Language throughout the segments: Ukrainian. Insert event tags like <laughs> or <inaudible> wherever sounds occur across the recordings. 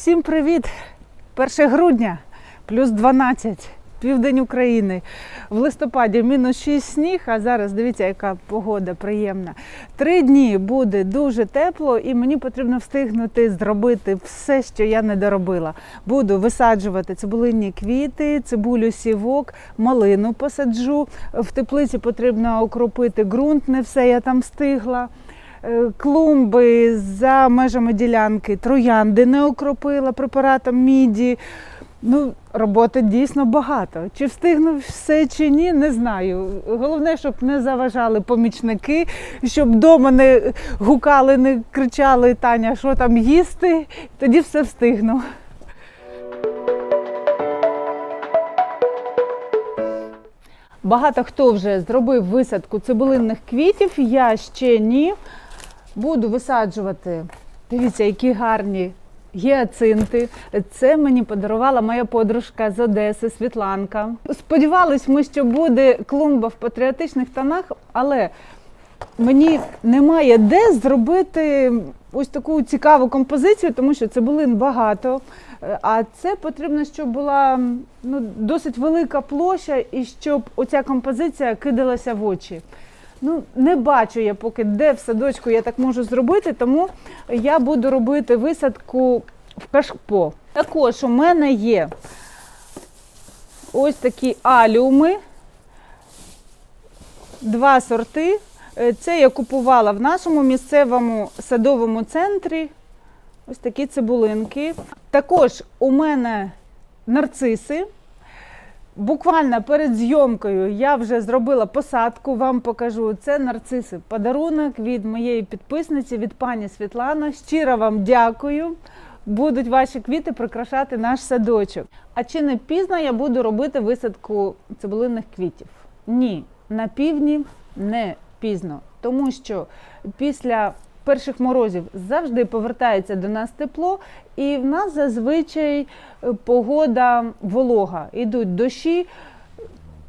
Всім привіт! 1 грудня, плюс 12, південь України. В листопаді мінус 6 сніг, а зараз дивіться, яка погода приємна. Три дні буде дуже тепло, і мені потрібно встигнути зробити все, що я не доробила. Буду висаджувати цибулинні квіти, цибулю сівок, малину посаджу. В теплиці потрібно окропити ґрунт, не все я там встигла. Е, клумби за межами ділянки, троянди не окропила препаратом міді. Ну, роботи дійсно багато. Чи встигну все чи ні, не знаю. Головне, щоб не заважали помічники, щоб вдома не гукали, не кричали Таня, що там їсти, тоді все встигну. Багато хто вже зробив висадку цибулинних квітів, я ще ні. Буду висаджувати. Дивіться, які гарні гіацинти. Це мені подарувала моя подружка з Одеси Світланка. Сподівались ми, що буде клумба в патріотичних тонах, але мені немає де зробити ось таку цікаву композицію, тому що цибулин багато. Е, А це потрібно, щоб була ну, досить велика площа і щоб оця композиція кидалася в очі. Ну, не бачу я поки де в садочку я так можу зробити, тому я буду робити висадку в кашпо. Також у мене є ось такі аліуми, два сорти. Е, Це я купувала в нашому місцевому садовому центрі. Ось такі цибулинки. Також у мене нарциси. Буквально перед зйомкою я вже зробила посадку, вам покажу. Це нарциси. Подарунок від моєї підписниці, від пані Світлани. Щиро вам дякую. Будуть ваші квіти прикрашати наш садочок. А чи не пізно я буду робити висадку цибулинних квітів? Ні, на півдні не пізно, тому що після перших морозів завжди повертається до нас тепло, і в нас зазвичай е, погода волога. Ідуть дощі,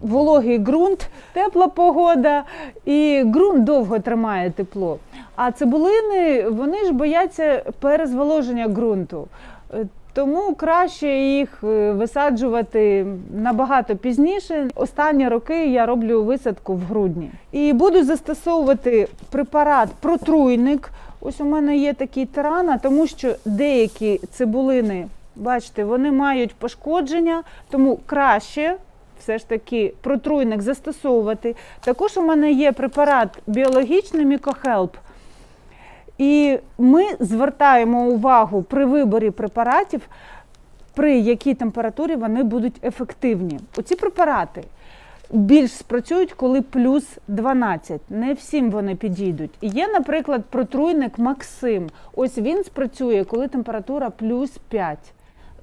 вологий ґрунт, тепла погода, і ґрунт довго тримає тепло. А цибулини вони ж бояться перезволоження ґрунту. Тому краще їх е, висаджувати набагато пізніше. Останні роки я роблю висадку в грудні. І буду застосовувати препарат протруйник. Ось у мене є такий тирана, тому що деякі цибулини, бачите, вони мають пошкодження, тому краще все ж таки протруйник застосовувати. Також у мене є препарат біологічний мікохелп. І ми звертаємо увагу при виборі препаратів, при якій температурі вони будуть ефективні. Оці препарати більш спрацюють, коли плюс 12. Не всім вони підійдуть. Є, наприклад, протруйник Максим. Ось він спрацює, коли температура плюс 5.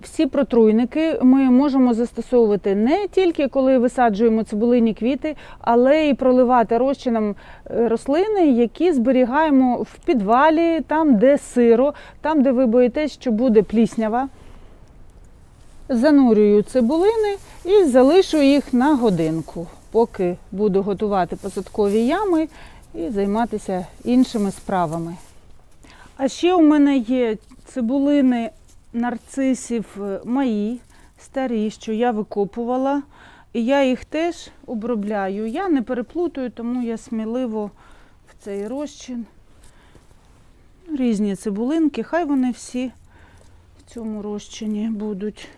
Всі протруйники ми можемо застосовувати не тільки коли висаджуємо цибулині квіти, але й проливати розчином е, рослини, які зберігаємо в підвалі, там, де сиро, там, де ви боїтесь, що буде пліснява. Занурюю цибулини і залишу їх на годинку, поки буду готувати посадкові ями і займатися іншими справами. А ще у мене є цибулини нарцисів е, мої, старі, що я викопувала, і я їх теж обробляю. Я не переплутаю, тому я сміливо в цей розчин. Різні цибулинки, хай вони всі в цьому розчині будуть.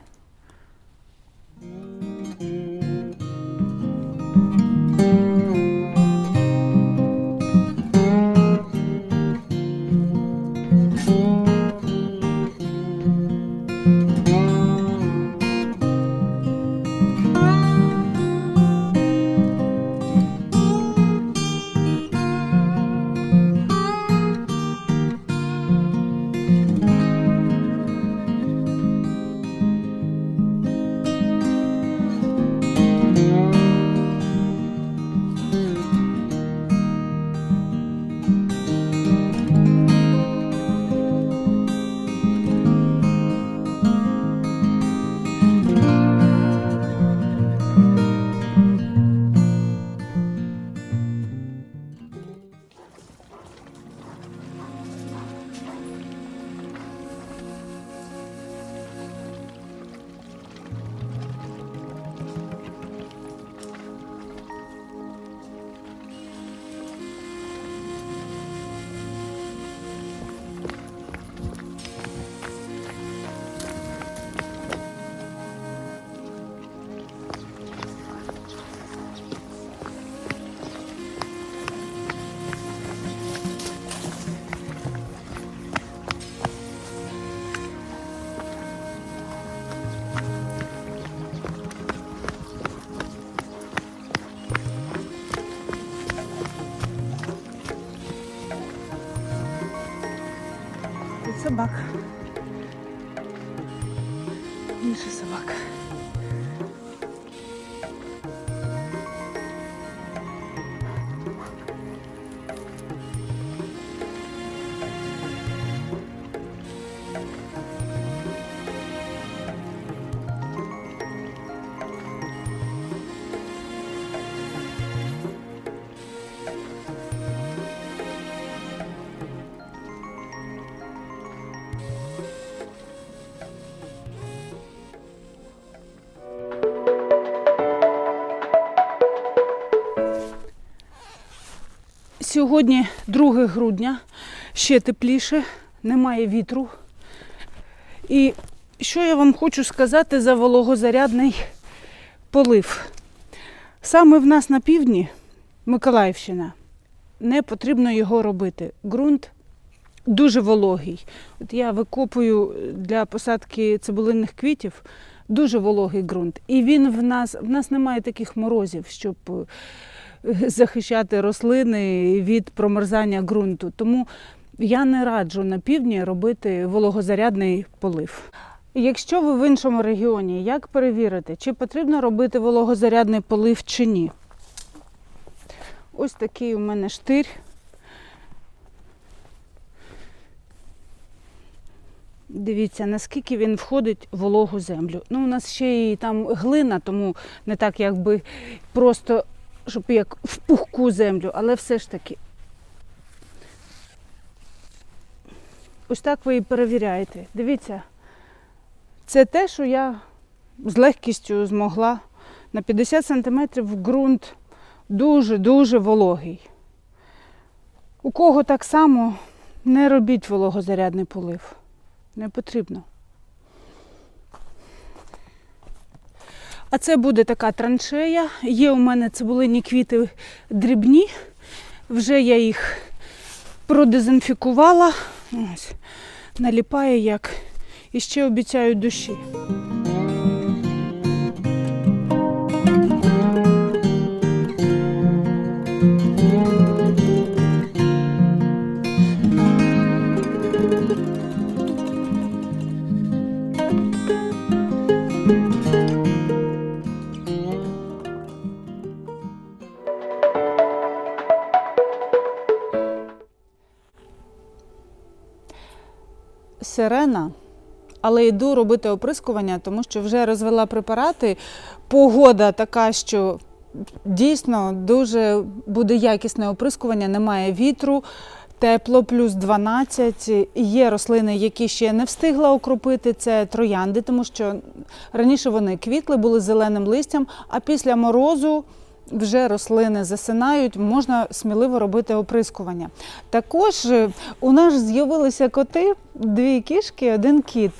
Сьогодні 2 грудня, ще тепліше, немає вітру. І що я вам хочу сказати за вологозарядний полив? Саме в нас на півдні, Миколаївщина, не потрібно його робити. Ґрунт дуже вологий. От я викопую для посадки цибулинних квітів дуже вологий ґрунт. І він в нас, в нас немає таких морозів, щоб <laughs> захищати рослини від промерзання ґрунту. Тому я не раджу на півдні робити вологозарядний полив. Якщо ви в іншому регіоні, як перевірити, чи потрібно робити вологозарядний полив чи ні? Ось такий у мене штир. Дивіться, наскільки він входить в вологу землю. Ну, у нас ще і там глина, тому не так якби просто, щоб як в пухку землю, але все ж таки. Ось так ви і перевіряєте. Дивіться, це те, що я з легкістю змогла. На 50 сантиметрів ґрунт дуже-дуже вологий. У кого так само не робіть вологозарядний полив. Не потрібно. А це буде така траншея. Є у мене цибулині квіти дрібні. Вже я їх продезінфікувала. Ось, наліпає як. І ще обіцяю душі. Сирена, але йду робити оприскування, тому що вже розвела препарати. Погода така, що дійсно дуже буде якісне оприскування, немає вітру. Тепло, плюс 12. Є рослини, які ще не встигла окропити. Це троянди, тому що раніше вони квітли, були зеленим листям, а після морозу вже рослини засинають, можна сміливо робити оприскування. Також е, у нас з'явилися коти, дві кішки, один кіт.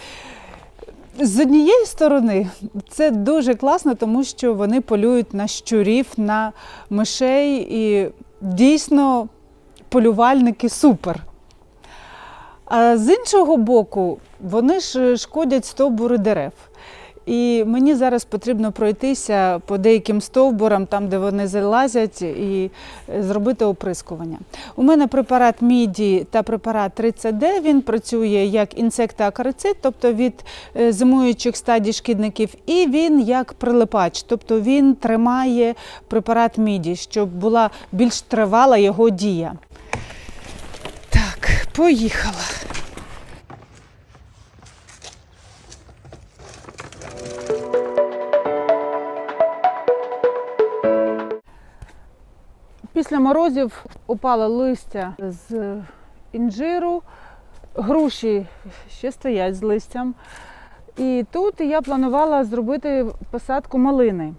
З однієї сторони це дуже класно, тому що вони полюють на щурів, на мишей і дійсно полювальники супер. А з іншого боку, вони ж шкодять стовбури дерев. І мені зараз потрібно пройтися по деяким стовбурам, там, де вони залазять, і зробити оприскування. У мене препарат міді та препарат 30D, він працює як інсектоакарицид, тобто від е, зимуючих стадій шкідників, і він як прилипач, тобто він тримає препарат міді, щоб була більш тривала його дія. Так, поїхала. Після морозів упало листя з інжиру, груші ще стоять з листям. І тут я планувала зробити посадку малини.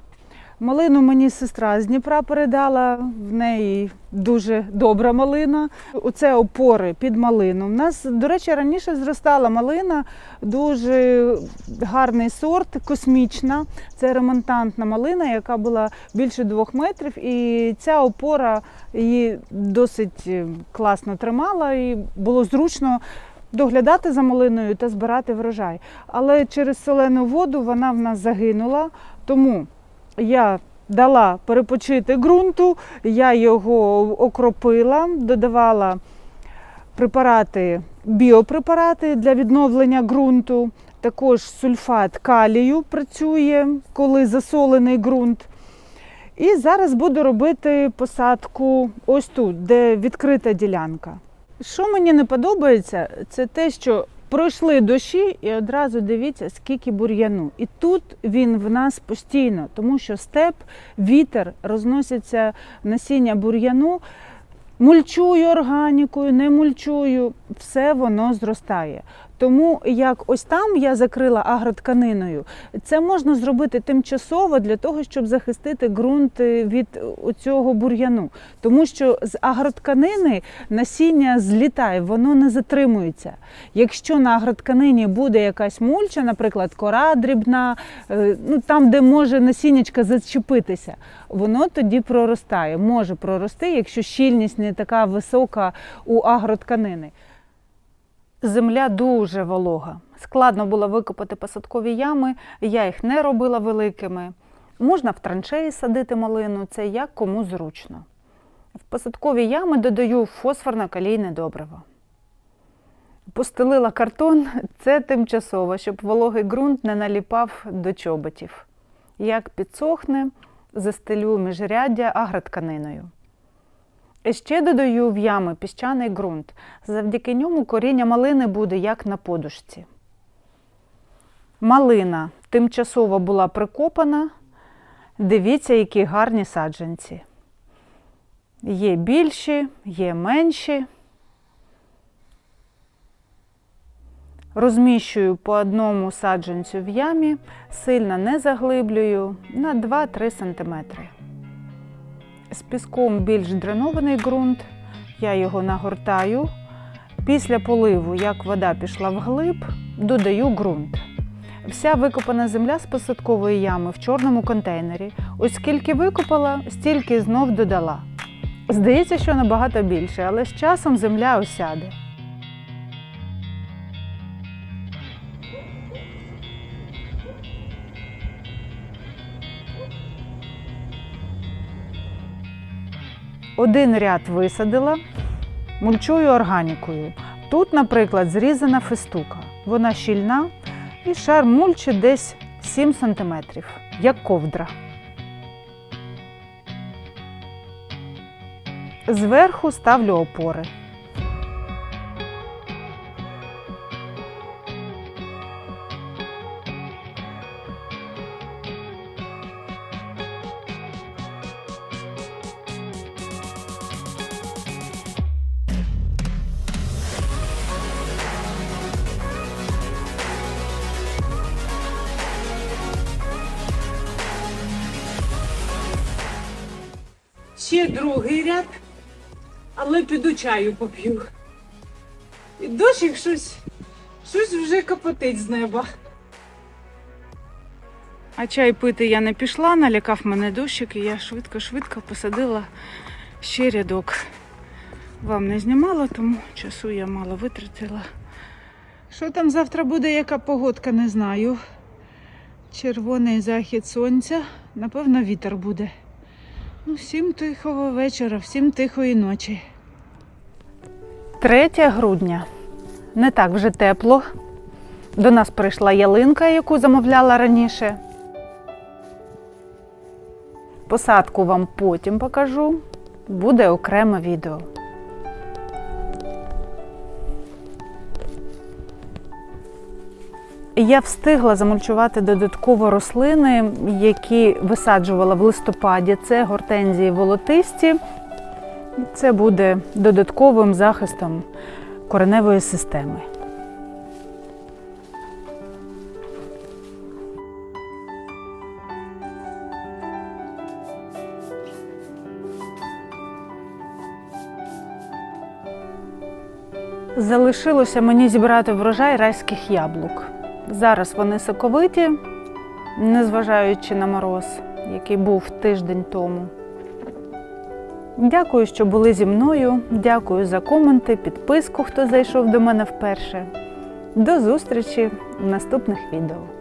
Малину мені сестра з Дніпра передала, в неї дуже добра малина. Оце опори під малину. У нас, до речі, раніше зростала малина, дуже гарний сорт, космічна. Це ремонтантна малина, яка була більше двох метрів. І ця опора її досить е, класно тримала і було зручно. Доглядати за малиною та збирати врожай. Але через солену воду вона в нас загинула. Тому я дала перепочити ґрунту, я його окропила, додавала препарати, біопрепарати для відновлення ґрунту. Також сульфат калію працює, коли засолений ґрунт. І зараз буду робити посадку ось тут, де відкрита ділянка. Що мені не подобається, це те, що пройшли дощі і одразу дивіться, скільки бур'яну. І тут він в нас постійно, тому що степ, вітер розноситься насіння бур'яну. Мульчую органікою, не мульчую, все воно зростає. Тому як ось там я закрила агротканиною, це можна зробити тимчасово для того, щоб захистити ґрунт від цього бур'яну. Тому що з агротканини насіння злітає, воно не затримується. Якщо на агротканині буде якась мульча, наприклад, кора дрібна, е, ну там, де може насіннячка зачепитися, воно тоді проростає, може прорости, якщо щільність не така висока у агротканини. Земля дуже волога. Складно було викопати посадкові ями, я їх не робила великими. Можна в траншеї садити малину, це як кому зручно. В посадкові ями додаю фосфорно-калійне добриво. Постелила картон, <laughs> це тимчасово, щоб вологий ґрунт не наліпав до чоботів. Як підсохне, застелю міжряддя агротканиною. Ще додаю в ями піщаний ґрунт. Завдяки ньому коріння малини буде як на подушці. Малина тимчасово була прикопана. Дивіться, які гарні саджанці. Є більші, є менші. Розміщую по одному саджанцю в ямі, сильно не заглиблюю на 2-3 см. З піском більш дренований ґрунт, я його нагортаю. Після поливу, як вода пішла вглиб, додаю ґрунт. Вся викопана земля з посадкової ями в чорному контейнері. Ось скільки викопала, стільки знов додала. Здається, що набагато більше, але з часом земля осяде. Один ряд висадила, мульчую органікою. Тут, наприклад, зрізана фестука. Вона щільна і шар мульчі десь 7 см, як ковдра. Зверху ставлю опори. Ще другий ряд, але піду чаю поп'ю. І дощик щось, щось вже капотить з неба. А чай пити я не пішла, налякав мене дощик, і я швидко-швидко посадила ще рядок. Вам не знімала, тому часу я мало витратила. Що там завтра буде, яка погодка, не знаю. Червоний захід сонця, напевно, вітер буде. Ну, всім тихого вечора, всім тихої ночі. 3 грудня. Не так вже тепло. До нас прийшла ялинка, яку замовляла раніше. Посадку вам потім покажу. Буде окреме відео. Я встигла замульчувати додатково рослини, які висаджувала в листопаді. Це гортензії волотисті. Це буде додатковим захистом кореневої системи. Залишилося мені зібрати врожай райських яблук. Зараз вони соковиті, незважаючи на мороз, який був тиждень тому. Дякую, що були зі мною. Дякую за коменти, підписку, хто зайшов до мене вперше. До зустрічі в наступних відео.